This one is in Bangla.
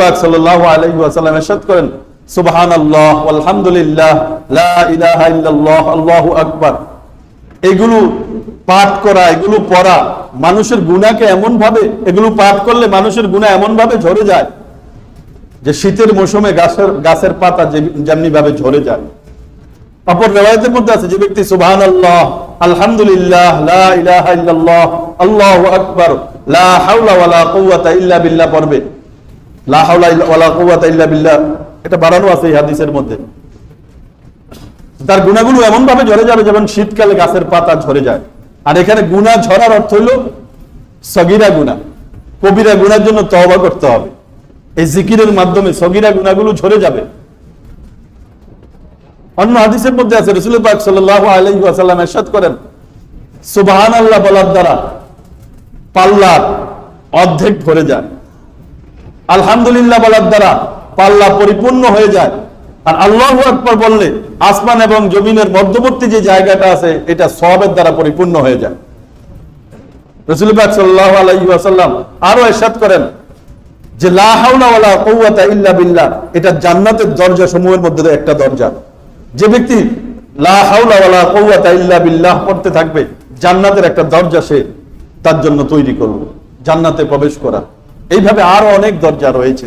পাক করেন আলহামদুলিল্লাহ, লা ইলাহা ইল্লাল্লাহ, আল্লাহু আকবার। এগুলো পাঠ করা, এগুলো পড়া মানুষের গুণাকে এমন ভাবে এগুলো পাঠ করলে মানুষের গুণা এমন ভাবে ঝরে যায় যে শীতের মৌসুমে গাছের গাছের পাতা যেমনি ভাবে ঝরে যায়। অপর রেওয়ায়তের মধ্যে আছে, যে ব্যক্তি সুবহান আল্লাহ আলহামদুলিল্লাহ, লা ইলাহা ইল্লাল্লাহ, আল্লাহু আকবার, লা হাওলা ওয়ালা কুওয়াতা ইল্লা বিল্লাহ পড়বে। লা হাওলা ইল্লা- ওয়ালা বিল্লাহ। এটা বাড়ানো আছে এই হাদিসের মধ্যে। তার গুণাগুলো এমন ভাবে ঝরে যাবে যেমন শীতকালে গাছের পাতা ঝরে যায়। আর এখানে গুণা ঝরার অর্থ হইল সগিরা গুণা। কবিরা গুণার জন্য তওবা করতে হবে। এই জিকিরের মাধ্যমে সগিরা গুণাগুলো ঝরে যাবে। অন্য হাদিসের মধ্যে আছে রসুল পাক সাল্লাল্লাহু আলাইহি ওয়াসাল্লাম ইরশাদ করেন, সুবহানাল্লাহ বলার দ্বারা পাল্লার অর্ধেক ভরে যায়। আলহামদুলিল্লাহ বলার দ্বারা পাল্লা পরিপূর্ণ হয়ে যায়। আর আল্লাহু আকবার বললে, আসমান এবং জমিনের মধ্যবর্তী যে জায়গাটা আছে, এটা সবের দ্বারা পরিপূর্ণ হয়ে যায়। জান্নাতের দরজা সমূহের মধ্যে একটা দরজা। যে ব্যক্তি বিল্লাহ থাকবে, জান্নাতের একটা দরজা সে তার জন্য তৈরি করবে, জান্নাতে প্রবেশ করা। এইভাবে আরও অনেক দরজা রয়েছে।